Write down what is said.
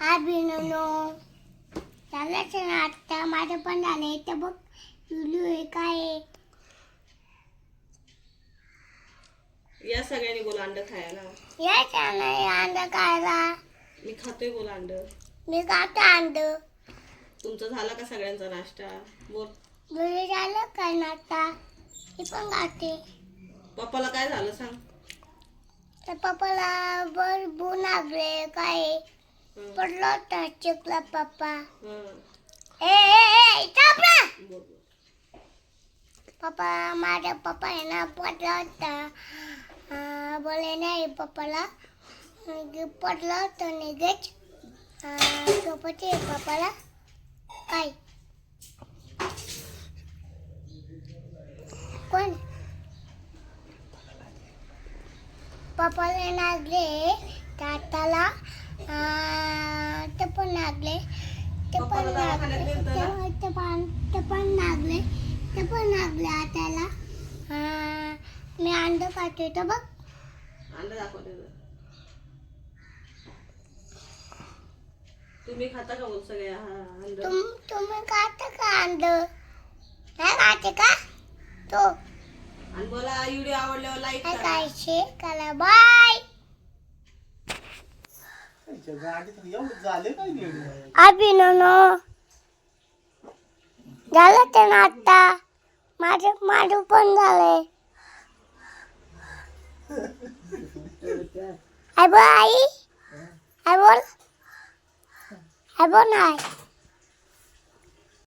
अभिननो झालंच ना आता माझं पण झालंय तर बघ पिलू आहे काय आहे. या सगळ्यांनी बोला अंड खायला. यायचं नाही अंड खायला. मी खातोय बोला अंड. मी खातो अंड. तुमचा झाला का सगळ्यांचा नाश्ता? बोल. घरी झालं काय ना आता मी पण खाते. पप्पाला काय झालं सांग. तर पप्पाला बर बू लागले. काय आहे. पडलो होता चिकला पप्पा. ए बोल. पप्पा माझा पप्पा आहे ना पडला होता. बोले नाही पप्पाला. पडला होता निघेच सोबत पप्पाला. काय? कोण? पप्पाला लागले ताताला लागले. ते पण लागले? ते- पण ते पण लागले. ते पण लागले हाताला. अं, मी अंड खाते तर बघ. अंड दाखव त्याचं तुम्ही खाता का बोल सगळे हा अंड? तुम तुम्ही खाते का अंड? नाही खाते का? तो. आणि मला व्हिडिओ आवडल्यावर लाईक काय करा. खायचे कला बाय गाडीत एवढं काय नाही झालं ते ना आता माझे माझं पण झालंय आई बोल आई. आई बोल. आई बोल नाही